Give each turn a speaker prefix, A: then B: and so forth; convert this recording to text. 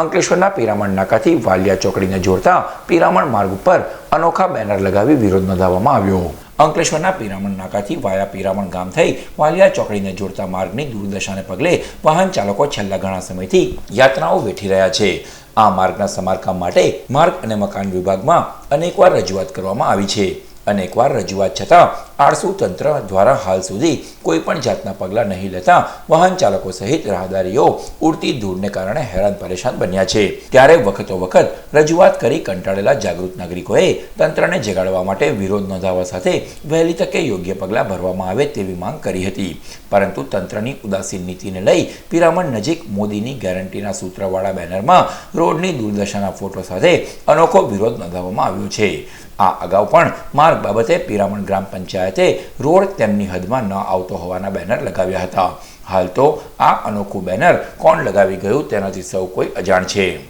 A: અંકલેશ્વરના પિરામણ નાકાથી વાલિયા ચોકડીને જોડતા પિરામણ માર્ગ ઉપર અનોખા બેનર લગાવી વિરોધ નોંધાવવામાં આવ્યો. અંકલેશ્વરના પિરામણ નાકાથી વાયા પિરામણ ગામ થઈ વાલિયા ચોકડીને જોડતા માર્ગની દુર્દશાને પગલે વાહન ચાલકો છેલ્લા ઘણા સમયથી યાતનાઓ વેઠી રહ્યા છે. આ માર્ગના સમારકામ માટે માર્ગ અને મકાન વિભાગમાં અનેકવાર રજૂઆત કરવામાં આવી છે. અનેકવાર રજૂઆત છતાં આળસુ તંત્ર દ્વારા હાલ સુધી કોઈ પણ જાતના પગલાં નહીં લેતા વાહન ચાલકો સહિત રાહદારીઓ ઉડતી ધૂળને કારણે હેરાન પરેશાન બન્યા છે. ત્યારે વખતો વખત રજૂઆત કરી કંટાળેલા જાગૃત નાગરિકોએ તંત્રને જગાડવા માટે વિરોધ નોંધાવવા સાથે વહેલી તકે યોગ્ય પગલાં ભરવામાં આવે તેવી માંગ કરી હતી. પરંતુ તંત્રની ઉદાસીન નીતિને લઈ પિરામણ નજીક મોદીની ગેરંટીના સૂત્રવાળા બેનરમાં રોડની દુર્દશાના ફોટો સાથે અનોખો વિરોધ નોંધાવવામાં આવ્યો છે. આ અગાઉ પણ માર્ગ બાબતે પિરામણ ગ્રામ પંચાયતે રોડ તેમની હદમાં ન આવતો હોવાના બેનર લગાવ્યા હતા. હાલ તો આ અનોખું બેનર કોણ લગાવી ગયું તેનાથી સૌ કોઈ અજાણ છે.